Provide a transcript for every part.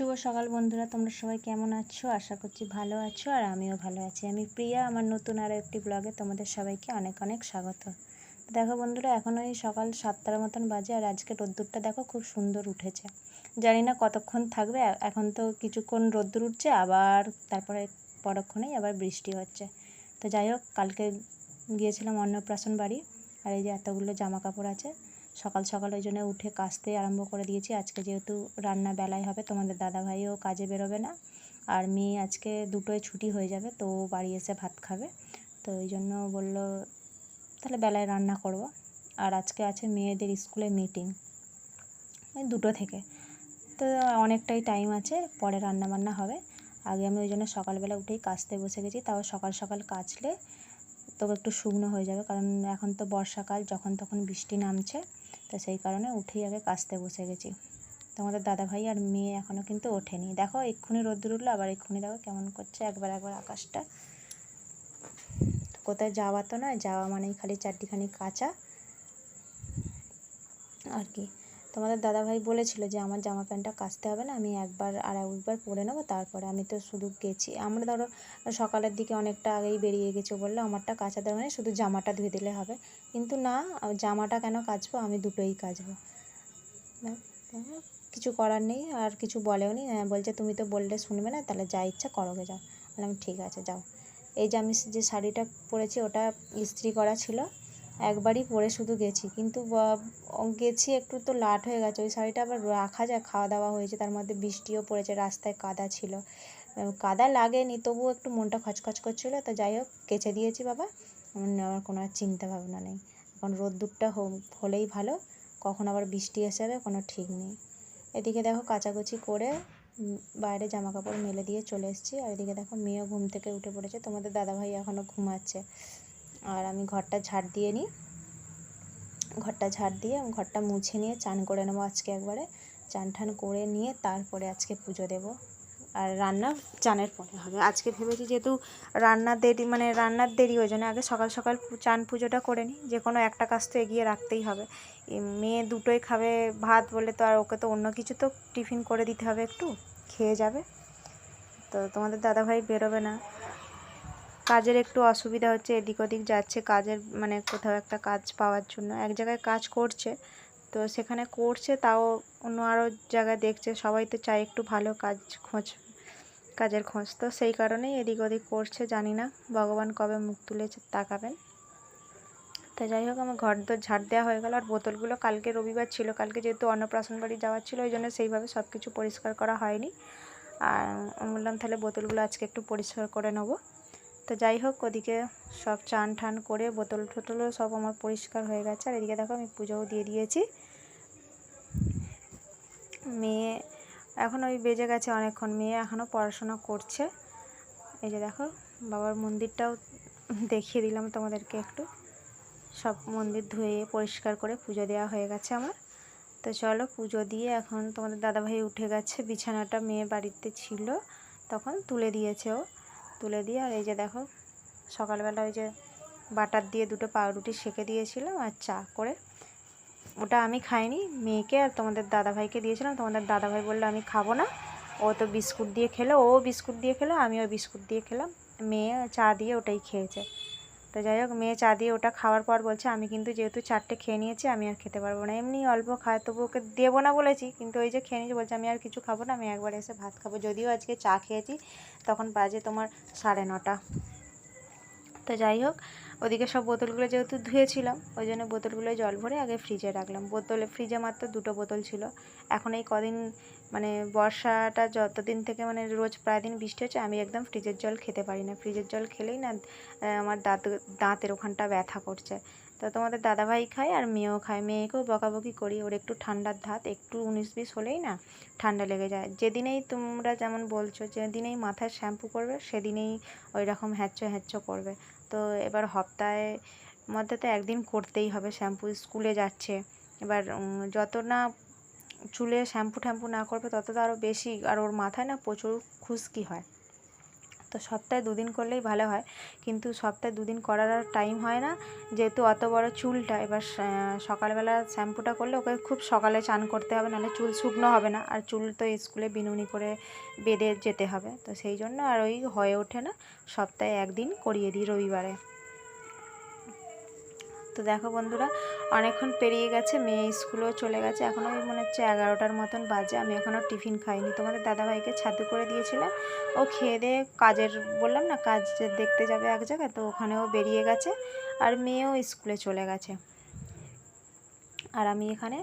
শুভ সকাল বন্ধুরা, তোমরা সবাই কেমন আছো? আশা করছি ভালো আছো আর আমিও ভালো আছি। আমি প্রিয়া, আমার নতুন আরও একটি ব্লগে তোমাদের সবাইকে অনেক অনেক স্বাগত। দেখো বন্ধুরা, এখন ওই সকাল সাতটার মতন বাজে আর আজকে রোদ্দুরটা দেখো খুব সুন্দর উঠেছে। জানি না কতক্ষণ থাকবে এখন তো কিছুক্ষণ রোদ্দুর উঠছে, আবার তারপরে পরক্ষণেই আবার বৃষ্টি হচ্ছে। তো যাই হোক, কালকে গিয়েছিলাম অন্নপ্রাশন বাড়ি, আর এই যে এতগুলো জামা কাপড় আছে সকাল সকাল ওই জন্য উঠে কাচতে আরম্ভ করে দিয়েছি। আজকে যেহেতু রান্না বেলায় হবে, তোমাদের দাদাভাইও কাজে বেরোবে না। আর মেয়ে আজকে দুটোয় ছুটি হয়ে যাবে, তো বাড়ি এসে ভাত খাবে। তো ওই জন্য বলল, তাহলে বেলায় রান্না করব। আর আজকে আছে মেয়েদের স্কুলে মিটিং ওই দুটো থেকে। তো অনেকটাই টাইম আছে, পরে রান্না বান্না হবে। আগে আমি ওই জন্য সকালবেলা উঠেই কাচতে বসে গেছি, তাও সকাল সকাল কাচলে তবে একটু শুকনো হয়ে যাবে, কারণ এখন তো বর্ষাকাল, যখন তখন বৃষ্টি নামছে, তো সেই কারণে উঠেই আগে কাচতে বসে গেছি। তোমাদের দাদা ভাই আর মেয়ে এখনও কিন্তু ওঠেনি। দেখো, এক্ষুনি রোদ্দুর উঠল, আবার এক্ষুনি দেখো কেমন করছে একবার একবার আকাশটা। কোথায় যাওয়া তো নয়, যাওয়া মানেই খালি চারটিখানি কাঁচা। আর কি। তোমাদের দাদাভাই বলেছিল যে আমার জামা প্যান্টটা কাচতে হবে না আমি একবার আর একবার পরে নেব তারপরে আমি তো শুধু গেছি। আমরা ধরো সকালের দিকে অনেকটা আগেই বেরিয়ে গেছো বলল আমারটা কাচা দেওয়া মানে শুধু জামাটা ধুয়ে দিলে হবে। কিন্তু না জামাটা কেন কাচবো? আমি দুটোই কাচবো। কিছু করার নেই আর কিছু বলেও নি। হ্যাঁ, বলছে তুমি তো বললে শুনবে না তাহলে যা ইচ্ছা করোগে যাও। বললাম ঠিক আছে যাও। এই যে আমি যে শাড়িটা পরেছি ওটা ইস্ত্রি করা ছিল। একবারই পরে শুধু গেছি। কিন্তু গেছি একটু তো লাট হয়ে গেছে। ওই শাড়িটা আবার রাখা যায় খাওয়া দাওয়া হয়েছে। তার মধ্যে বৃষ্টিও পড়েছে, রাস্তায় কাদা ছিল। কাদা লাগেনি, তবুও একটু মনটা খচখচ করছিল। তো যাই হোক, কেচে দিয়েছি বাবা। আমার কোনো আর চিন্তা ভাবনা নেই। এখন রোদ্দুরটা হলেই ভালো। কখন আবার বৃষ্টি এসে যাবে কোনো ঠিক নেই। এদিকে দেখো কাচাকুচি করে বাইরে জামা কাপড় মেলে দিয়ে চলে এসেছি। আর এদিকে দেখো মেয়েও ঘুম থেকে উঠে পড়েছে। তোমাদের দাদাভাই এখনও ঘুমাচ্ছে। আর আমি ঘরটা ঝাড় দিয়ে নিই। ঘরটা ঝাড় দিয়ে ঘরটা মুছে নিয়ে চান করে নেব আজকে একবারে। চান ঠান করে নিয়ে তারপরে আজকে পুজো দেব। আর রান্না চানের পরে হবে। আজকে ভেবেছি যেহেতু রান্নার দেরি মানে রান্নার দেরি ওই জন্য আগে সকাল সকাল চান পুজোটা করে নিই। যে কোনো একটা কাজ তো এগিয়ে রাখতেই হবে। মেয়ে দুটোই খাবে ভাত বলে তো আর ওকে তো অন্য কিছু তো টিফিন করে দিতে হবে একটু। খেয়ে যাবে। তো তোমাদের দাদাভাই বেরোবে না। কাজের একটু অসুবিধা হচ্ছে, এদিক ওদিক যাচ্ছে, কাজের মানে কোথাও একটা কাজ পাওয়ার জন্য। এক জায়গায় কাজ করছে, তো সেখানে করছে, তাও অন্য আরও জায়গায় দেখছে, সবাই তো চায় একটু ভালো কাজ খোঁজ, কাজের খোঁজ। তো সেই কারণেই এদিক ওদিক করছে, জানি না, ভগবান কবে মুখ তুলে তাকাবেন। তো যাই হোক, আমার ঘর দর ঝাড় দেওয়া হয়ে গেল, আর বোতলগুলো কালকে রবিবার ছিল, কালকে যেহেতু অন্নপ্রাশন বাড়ি যাওয়ার ছিল, ওই জন্য সেইভাবে সব কিছু পরিষ্কার করা হয়নি। আর আমি বললাম, তাহলে বোতলগুলো আজকে একটু পরিষ্কার করে নেব। তো যাই হোক, ওদিকে সব চান ঠান করে বোতল টোতলও সব আমার পরিষ্কার হয়ে গেছে। আর এদিকে দেখো আমি পুজোও দিয়ে দিয়েছি। মেয়ে এখন ওই বেজে গেছে অনেকক্ষণ। মেয়ে এখনও পড়াশোনা করছে। এই যে দেখো, বাবার মন্দিরটাও দেখিয়ে দিলাম তোমাদেরকে একটু। সব মন্দির ধুয়ে পরিষ্কার করে পুজো দেওয়া হয়ে গেছে আমার। তো চলো পুজো দিয়ে এখন তোমাদের দাদাভাই উঠে গেছে। বিছানাটা মেয়ে বাড়িতে ছিল, তখন তুলে দিয়েছে ও। তুলে দিয়ে আর এই যে দেখো, সকালবেলা ওই যে বাটার দিয়ে দুটো পাউরুটি সেঁকে দিয়েছিলাম আর চা করে। ওটা আমি খাইনি, মেয়েকে আর তোমাদের দাদাভাইকে দিয়েছিলাম। তোমাদের দাদাভাই বলল, আমি খাব না। ও তো বিস্কুট দিয়ে খেলো, ও বিস্কুট দিয়ে খেলো, আমিও বিস্কুট দিয়ে খেলাম। মেয়ে চা দিয়ে ওটাই খেয়েছে। তো যাই হোক, মেয়ে চা দিয়ে ওটা খাওয়ার পর বলছে, আমি কিন্তু যেহেতু চারটে খেয়ে নিয়েছি, আমি আর খেতে পারব না। এমনি অল্প খায়, তবু ওকে দেবো না বলেছি, কিন্তু ওই যে খেয়ে নিয়েছি, বলছে, আমি আর কিছু খাব না, আমি একবার এসে ভাত খাব। যদিও আজকে চা খেয়েছি, তখন বাজে তোমার সাড়ে নটা। তো যাই হোক ওদিকে সব বোতলগুলো যেহেতু ধুয়েছিলাম, ওই জন্য বোতলগুলো জল ভরে আগে ফ্রিজে রাখলাম। বোতলে ফ্রিজে মাত্র দুটো বোতল ছিল। এখন এই কদিন মানে বর্ষাটা যতদিন থেকে মানে রোজ প্রায় দিন বৃষ্টি হচ্ছে, আমি একদম ফ্রিজের জল খেতে পারি না। ফ্রিজের জল খেলেই না আমার দাঁত, দাঁতের ওখানটা ব্যথা করছে। তো তোমাদের দাদাভাই খায় আর মেয়েও খায়। মেয়েকেও বকাবকি করি, ওর একটু ঠান্ডার ধাত একটু উনিশ বিশ হলেই না ঠান্ডা লেগে যায়। যেদিনেই তোমরা যেমন বলছো, যেদিনেই মাথায় শ্যাম্পু করবে সেদিনেই ওই রকম হ্যাচ্চো হ্যাচ্চো করবে। তো এবার সপ্তাহে মধ্যে তো একদিন করতেই হবে, শ্যাম্পু স্কুলে যাচ্ছে। এবার যত না চুলে শ্যাম্পু ট্যাম্পু না করবে, তত তো আরও বেশি, আর ওর মাথায় না প্রচুর খুশকি হয়। তো সপ্তাহে দুদিন করলেই ভালো হয়। কিন্তু সপ্তাহে দুদিন করার আর টাইম হয় না। যেহেতু অত বড় চুলটা, এবার সকালবেলা শ্যাম্পুটা করলে ওকে খুব সকালে চান করতে হবে, নাহলে চুল শুকনো হবে না। আর চুল তো স্কুলে বিনুনি করে বেঁধে যেতে হবে। তো সেই জন্য আর ওই হয়ে ওঠে না। সপ্তাহে একদিন করিয়ে দিই রবিবারে। তো দেখো বন্ধুরা অনেকক্ষণ পেরিয়ে গেছে, মেয়ে স্কুলেও চলে গেছে। এখন ওই মনে হচ্ছে এগারোটার মতন বাজে, আমি এখনও টিফিন খাইনি। তোমাদের দাদাভাইকে ছাতু করে দিয়েছিলাম ও খেয়ে দিয়ে কাজের, বললাম না, কাজ দেখতে যাবে এক জায়গায়, তো ওখানেও বেরিয়ে গেছে। আর মেয়েও স্কুলে চলে গেছে। আর আমি এখানে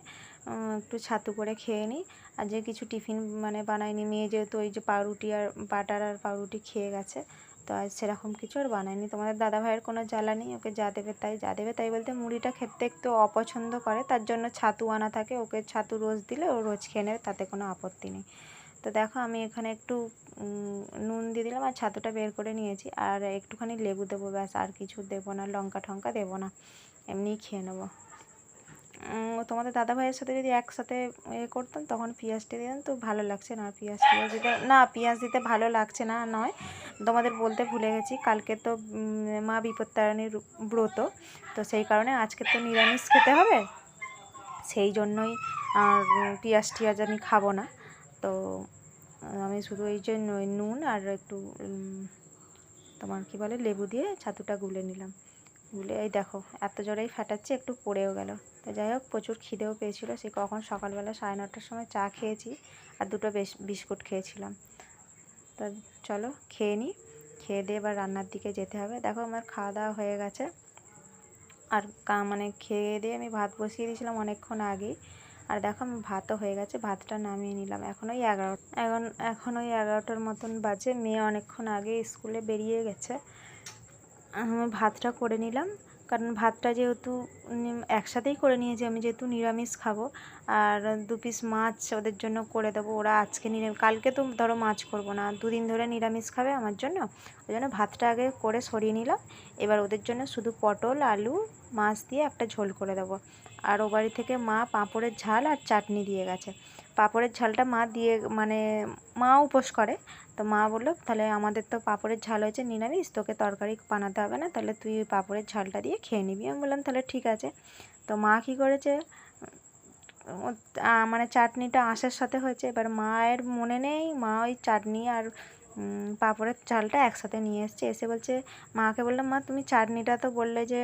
একটু ছাতু করে খেয়ে নিই। আর যে কিছু টিফিন মানে বানাইনি। মেয়ে যেহেতু ওই যে পাউরুটি আর বাটার আর পাউরুটি খেয়ে গেছে। তো আজ সেরকম কিছু আর বানাইনি। তোমাদের দাদা ভাইয়ের কোনো জ্বালা নেই, ওকে যা দেবে তাই, যা দেবে তাই বলতে মুড়িটা খেতে একটু অপছন্দ করে, তার জন্য ছাতু আনা থাকে, ওকে ছাতু রোজ দিলে ও রোজ খেয়ে নেবে, তাতে কোনো আপত্তি নেই। তো দেখো আমি এখানে একটু নুন দিয়ে দিলাম আর ছাতুটা বের করে নিয়েছি, আর একটুখানি লেবু দেবো, ব্যাস, আর কিছু দেবো না, লঙ্কা টঙ্কা দেবো না, এমনিই খেয়ে নেব। তোমাদের দাদা ভাইয়ের সাথে যদি একসাথে এ করতাম, তখন পেঁয়াজটা দিতাম, তো ভালো লাগছে না, পেঁয়াজ টিয়াজ দিতে, না, পেঁয়াজ দিতে ভালো লাগছে না, নয় তোমাদের বলতে ভুলে গেছি, কালকে তো মা বিপত্তারিণীর ব্রত, তো সেই কারণে আজকে তো নিরামিষ খেতে হবে। সেই জন্যই পেঁয়াজ টিয়াজ আমি খাব না। তো আমি শুধু এই যে নুন আর একটু তোমার কি বলে, লেবু দিয়ে ছাতুটা গুলে নিলাম। গুলে এই দেখো, এত জোরেই ফাটাচ্ছে, একটু পড়েও গেল। তো যাই হোক, প্রচুর খিদেও পেয়েছিল, সে কখন সকালবেলা সাড়ে নটার সময় চা খেয়েছি, আর দুটো বিস্কুট খেয়েছিলাম। তা চলো খেয়ে নিই খেয়ে দিয়ে এবার রান্নার দিকে যেতে হবে। দেখো আমার খাওয়া দাওয়া হয়ে গেছে। আর কা মানে খেয়ে দিয়ে আমি ভাত বসিয়ে দিয়েছিলাম অনেকক্ষণ আগেই। আর দেখো আমি ভাতও হয়ে গেছে, ভাতটা নামিয়ে নিলাম। এখন ওই এগারো, এখন এখন ওই এগারোটার মতন বাজে। মেয়ে অনেকক্ষণ আগে স্কুলে বেরিয়ে গেছে। আমি ভাতটা করে নিলাম। কারণ ভাতটা যেহেতু একসাথেই করে নিয়েছি, আমি যেহেতু নিরামিষ খাব, আর দু পিস মাছ ওদের জন্য করে দেবো। ওরা আজকে নিরামিষ কালকে তো ধরো মাছ করব না, দুদিন ধরে নিরামিষ খাবে আমার জন্য। ওই জন্য ভাতটা আগে করে সরিয়ে নিলাম। এবার ওদের জন্য শুধু পটল, আলু, মাছ দিয়ে একটা ঝোল করে দেবো। আর ও বাড়ি থেকে মা পাঁপড়ের ঝাল আর চাটনি দিয়ে গেছে। পাঁপড়ের ঝালটা মা দিয়ে মানে মা উপোস করে। তো মা বলল, তাহলে আমাদের তো পাঁপড়ের ঝাল হয়েছে নিরামিষ, তোকে তরকারি বানাতে হবে না, তাহলে তুই ওই পাঁপড়ের ঝালটা দিয়ে খেয়ে নিবি। আমি বললাম, তাহলে ঠিক আছে। তো মা কী করেছে? মানে চাটনিটা আঁশের সাথে হয়েছে। এবার মায়ের মনে নেই, মা ওই চাটনি আর পাঁপড়ের ঝালটা একসাথে নিয়ে এসছে। এসে বলছে, মাকে বললাম, মা, তুমি চাটনিটা তো বললে যে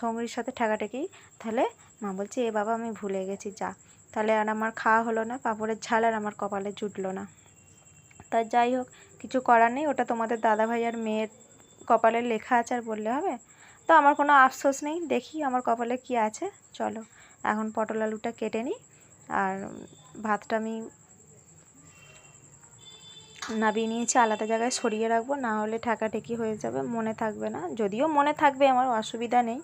সঙ্গীর সাথে ঠেকাঠেকি, তাহলে? মা বলছে, এ বাবা, আমি ভুলে গেছি, যা। তাহলে আর আমার খাওয়া হলো না, পাঁপড়ের ঝাল আর আমার কপালে জুটলো না। তা যাই হোক, কিছু করার নেই, ওটা তোমাদের দাদা ভাই আর মেয়ের কপালে লেখা আছে আর বললে হবে। তো আমার কোনো আফসোস নেই, দেখি আমার কপালে কি আছে, চলো। এখন পটল আলুটা কেটে নিই, আর ভাতটা আমি নাবিয়ে নিয়েছি, আলাদা জায়গায় সরিয়ে রাখব, না হলে ঠেকাঠেকি হয়ে যাবে, মনে থাকবে না। যদিও মনে থাকবে, আমার অসুবিধা নেই।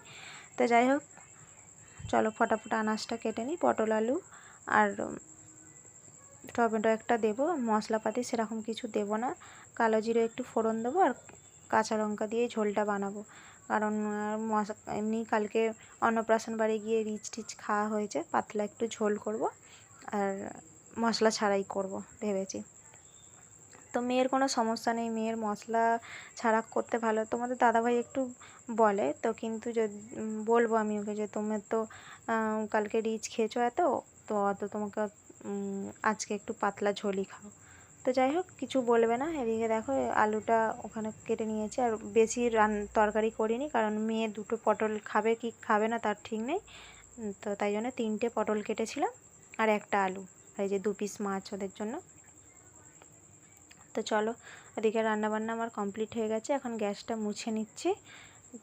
তো যাই হোক, চলো ফটাফট আনাজটা কেটে নিই, পটল আলু আর টমেটো একটা দেবো, মশলাপাতি সেরকম কিছু দেবো না। কালো জিরে একটু ফোড়ন দেবো আর কাঁচা লঙ্কা দিয়ে ঝোলটা বানাবো। কারণ এমনি কালকে অন্নপ্রাশন বাড়ি গিয়ে রিচ টিচ খাওয়া হয়েছে, পাতলা একটু ঝোল করব আর মশলা ছাড়াই করব ভেবেছি। তো মেয়ের কোনো সমস্যা নেই, মেয়ের মশলা ছাড়া করতে ভালো। তোমাদের দাদাভাই একটু বলে, তো কিন্তু যদি বলব আমি ওকে যে, তুমি তো কালকে রিচ খেয়েছো এত তো অত তোমাকে আজকে একটু পাতলা ঝোলই খাও। তো যাই হোক, কিছু বলবে না, এদিকে দেখো আলুটা ওখানে কেটে নিয়েছি, আর বেশি রান, তরকারি করিনি, কারণ মেয়ে দুটো পটল খাবে কি খাবে না তার ঠিক নেই। তো তাই জন্য তিনটে পটল কেটেছিলাম, আর একটা আলু, আর এই যে দু পিস মাছ ওদের জন্য। তো চলো, এদিকে রান্নাবান্না আমার কমপ্লিট হয়ে গেছে, এখন গ্যাসটা মুছে নিচ্ছি।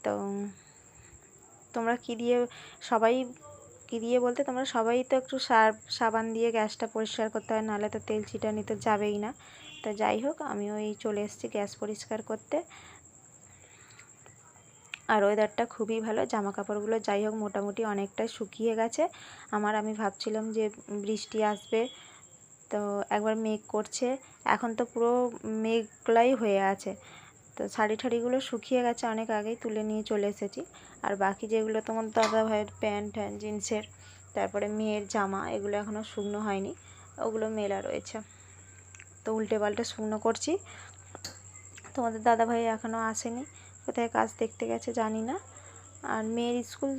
তো তোমরা কী দিয়ে সবাই কী দিয়ে বলতে তোমরা সবাই তো একটু সার, সাবান দিয়ে গ্যাসটা পরিষ্কার করতে হয়, নাহলে তো তেল ছিটানি তো যাবেই না। তো যাই হোক আমি ওই চলে এসেছি গ্যাস পরিষ্কার করতে। আর ওয়েদারটা খুবই ভালো জামা কাপড়গুলো যাই হোক মোটামুটি অনেকটাই শুকিয়ে গেছে। আমার আমি ভাবছিলাম যে বৃষ্টি আসবে, তো একবার মেঘ করছে, এখন তো পুরো মেঘলাই হয়ে আছে। তো শাড়ি ঠাড়িগুলো শুকিয়ে গেছে অনেক আগেই তুলে নিয়ে চলে এসেছি। আর বাকি যেগুলো তোমার দাদা ভাইয়ের প্যান্ট জিন্সের, তারপরে মেয়ের জামা, এগুলো এখনও শুকনো হয়নি, ওগুলো মেলা রয়েছে। তো উল্টে পাল্টে শুকনো করছি। তোমাদের দাদা ভাই এখনও আসেনি, কোথায় কাজ দেখতে গেছে জানি না। আর মেয়ের স্কুল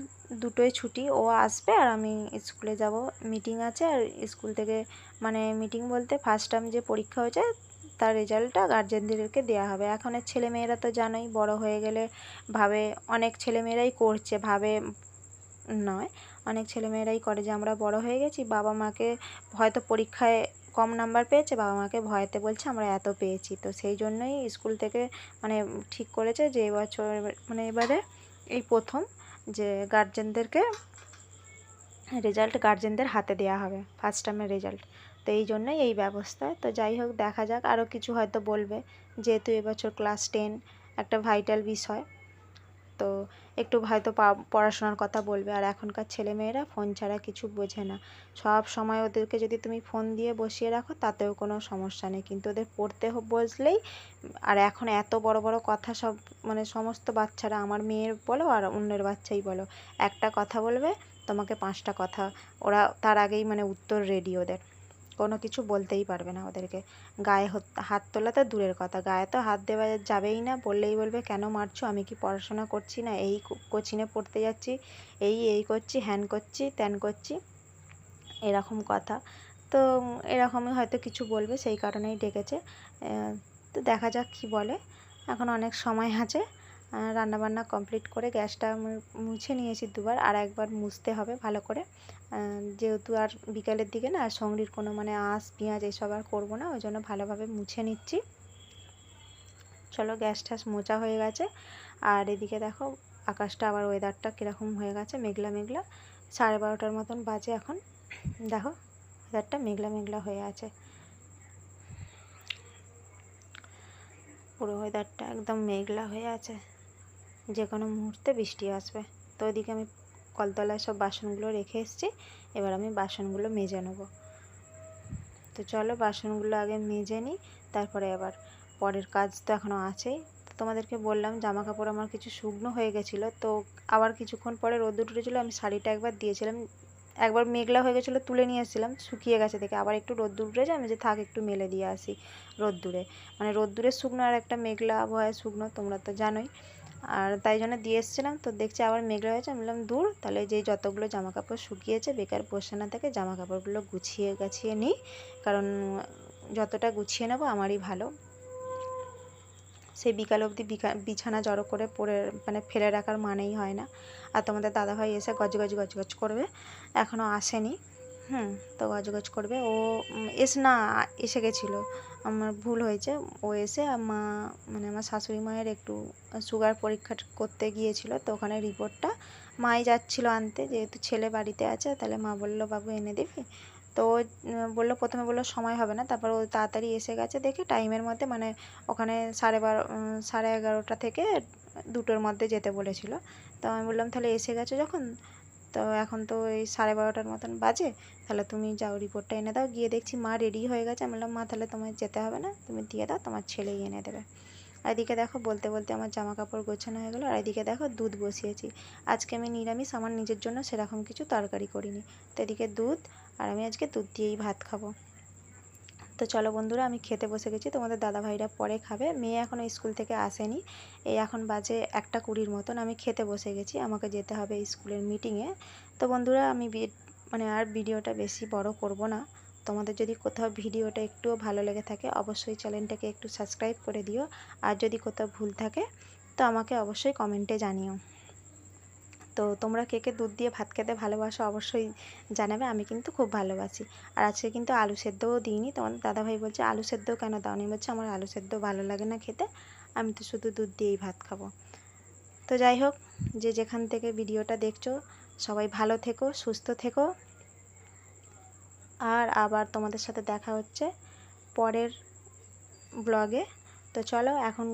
দুটোই ছুটি, ও আসবে আর আমি স্কুলে যাব। মিটিং আছে আর স্কুল থেকে মানে মিটিং বলতে ফার্স্ট টার্ম যে পরীক্ষা হয়েছে তার রেজাল্টটা গার্জেনদেরকে দেওয়া হবে। এখনের ছেলেমেয়েরা তো জানোই, বড় হয়ে গেলে ভাবে অনেক ছেলেমেয়েরাই করছে, ভাবে নয়। অনেক ছেলেমেয়েরাই করে যে আমরা বড় হয়ে গেছি, বাবা মাকে হয়তো পরীক্ষায় কম নাম্বার পেয়েছে, বাবা মাকে ভয়তে বলছে আমরা এত পেয়েছি। তো সেই জন্যই স্কুল থেকে মানে ঠিক করেছে যে এবছর মানে এবারে এই প্রথম যে গার্জেনদেরকে রেজাল্ট গার্জেনদের হাতে দেওয়া হবে ফার্স্ট টার্মের রেজাল্ট তো এই জন্যই এই ব্যবস্থা। তো যাই হোক, দেখা যাক। আরও কিছু হয়তো বলবে। যেহেতু এবছর ক্লাস টেন একটা ভাইটাল বিষয়। তো একটু হয়তো পড়াশোনার কথা বলবে। আর এখনকার ছেলেমেয়েরা ফোন ছাড়া কিছু বোঝে না। সব সময় ওদেরকে যদি তুমি ফোন দিয়ে বসিয়ে রাখো, তাতেও কোনো সমস্যা নেই। কিন্তু ওদের পড়তে বসলেই আর এখন এত বড় বড় কথা সব মানে সমস্ত বাচ্চারা, আমার মেয়ের বলো আর অন্যের বাচ্চাই বলো, একটা কথা বলবে, তোমাকে পাঁচটা কথা, ওরা তার আগেই মানে উত্তর রেডি ওদের। কোনো কিছু বলতেই পারবে না ওদেরকে। গায়ে হাত তোলা তো দূরের কথা। গায়ে তো হাত দেওয়া যাবেই না, বললেই বলবে, কেন মারছো? আমি কি পড়াশোনা করছি না? এই কোচিংয়ে পড়তে যাচ্ছি, এই এই করছি, হ্যান করছি, ত্যান করছি। এরকম কথা। তো এরকমই হয়তো কিছু বলবে, সেই কারণেই ডেকেছে। তো দেখা যাক কী বলে। এখন অনেক সময় আছে। রান্নাবান্না কমপ্লিট করে গ্যাসটা মুছে নিয়েছি দুবার আর একবার মুছতে হবে ভালো করে। যেহেতু আর বিকালের দিকে না সঙ্গীর কোনো মানে আঁশ পেঁয়াজ এসব আর করব না, ওই জন্য ভালোভাবে মুছে নিচ্ছি। চলো গ্যাস ট্যাস মোচা হয়ে গেছে। আর এদিকে দেখো আকাশটা আবার ওয়েদারটা কীরকম হয়ে গেছে, মেঘলা মেঘলা। সাড়ে বারোটার মতন বাজে এখন। দেখো ওয়েদারটা মেঘলা মেঘলা হয়ে আছে। পুরো ওয়েদারটা একদম মেঘলা হয়ে আছে। যে কোনো মুহূর্তে বৃষ্টি আসবে। তো ওইদিকে আমি কলতলায় সব বাসনগুলো রেখে এসেছি। এবার আমি বাসনগুলো মেজে নেব। তো চলো বাসনগুলো আগে মেজে নিই, তারপরে আবার পরের কাজ তো এখনও আছেই। তোমাদেরকে বললাম জামা কাপড় আমার কিছু শুকনো হয়ে গেছিল, তো আবার কিছুক্ষণ পরে রোদ্দুর উঠেছিলো, আমি শাড়িটা একবার দিয়েছিলাম। একবার মেঘলা হয়ে গেছিল, তুলে নিয়ে এসেছিলাম, শুকিয়ে গেছে দেখে। আবার একটু রোদ্দুর উঠেছে আমি যে থাক, একটু মেলে দিয়ে আসি রোদ্দুরে। মানে রোদ্দুরে শুকনো আর একটা মেঘলা আবহাওয়ায় শুকনো, তোমরা তো জানোই। আর তাই জন্য দিয়ে এসেছিলাম। তো দেখছি আবার মেঘলা হয়েছে। আমি বললাম, দূর, তাহলে যেই যতগুলো জামা কাপড় শুকিয়েছে, বেকার বসে না থেকে জামা কাপড়গুলো গুছিয়ে গাছিয়ে নিই। কারণ যতটা গুছিয়ে নেব, আমারই ভালো। সেই বিকাল অবধি বিছানা জড়ো করে পরে মানে ফেলে রাখার মানেই হয় না। আর তোমাদের দাদাভাই এসে গজ গজ গজ গজ করবে। এখনও আসেনি। হুম, তো গজ গজ করবে। ও এস, না, এসে গেছিল। আমার ভুল হয়েছে। ও এসে মা মানে আমার শাশুড়ি মায়ের একটু সুগার পরীক্ষা করতে গিয়েছিল, তো ওখানে রিপোর্টটা মাই যাচ্ছিল আনতে, যেহেতু ছেলে বাড়িতে আছে, তাহলে মা বলল, বাবু, এনে দিবি? তো বলল, প্রথমে বলল, সময় হবে না। তারপর ও তাড়াতাড়ি এসে গেছে, দেখে টাইমের মধ্যে মানে ওখানে সাড়ে বারো সাড়ে এগারোটা থেকে দুটোর মধ্যে যেতে বলেছিলো। তো আমি বললাম, তাহলে এসে গেছো যখন? তো এখন তো এই সাড়ে বারোটার মতন বাজে, তাহলে তুমি যাও রিপোর্টটা এনে দাও, গিয়ে দেখছি মা রেডি হয়ে গেছে। আমি বললাম, মা, তাহলে তোমার যেতে হবে না, তুমি দিয়ে দাও, তোমার ছেলেই এনে দেবে। আর এদিকে দেখো, বলতে বলতে আমার জামা কাপড় গোছানো হয়ে গেলো। আর এদিকে দেখো, দুধ বসিয়েছি। আজকে আমি নিরামিষ, আমার নিজের জন্য সেরকম কিছু তরকারি করিনি। তো এদিকে দুধ, আর আমি আজকে দুধ দিয়েই ভাত খাব। তো চলো বন্ধুরা, আমি খেতে বসে গেছি। তোমাদের দাদাভাইরা পরে খাবে। মেয়ে এখনও স্কুল থেকে আসেনি। এই এখন বাজে একটা কুড়ির মতন। আমি খেতে বসে গেছি। আমাকে যেতে হবে স্কুলের মিটিংয়ে তো বন্ধুরা, আমি মানে আর ভিডিওটা বেশি বড় করব না। তোমাদের যদি কোথাও ভিডিওটা একটুও ভালো লেগে থাকে, অবশ্যই চ্যানেলটাকে একটু সাবস্ক্রাইব করে দিও। আর যদি কোথাও ভুল থাকে, তো আমাকে অবশ্যই কমেন্টে জানিও। তো তোমরা কে কে দুধ দিয়ে ভাত খেতে ভালোবাসো অবশ্যই জানাবে, আমি কিন্তু খুব ভালোবাসি। আর আজকে কিন্তু আলু সেদ্ধও দিইনি, তোমাদের দাদাভাই বলছে, আলু সেদ্ধ কেন দাও দাওনি বলছে, আমার আলু সেদ্ধ ভালো লাগে না খেতে, আমি তো শুধু দুধ দিয়েই ভাত খাব। তো যাই হোক, যে যেখান থেকে ভিডিওটা দেখছ, সবাই ভালো থেকো, সুস্থ থেকো। আর আবার তোমাদের সাথে দেখা হচ্ছে পরের ব্লগে। তো চলো, এখন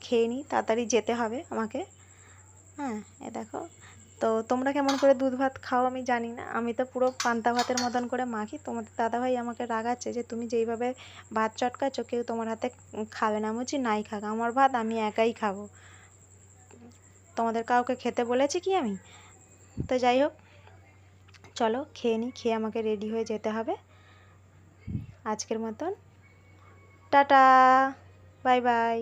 খেয়ে নিই তাড়াতাড়ি যেতে হবে আমাকে। হ্যাঁ এ দেখো তো তোমরা কেমন করে দুধ ভাত খাও আমি জানি না। আমি তো পুরো পান্তা ভাতের মতন করে মাখি। তোমাদের দাদাভাই আমাকে রাগাচ্ছে যে তুমি যেইভাবে ভাত চটকাচ্ছ কেউ তোমার হাতে খাবে না। বলছি, নাই খাক, আমার ভাত আমি একাই খাব। তোমাদের কাউকে খেতে বলেছি কি আমি? তো যাই হোক, চলো খেয়ে নিই খেয়ে আমাকে রেডি হয়ে যেতে হবে। আজকের মতন। Tata, bye bye.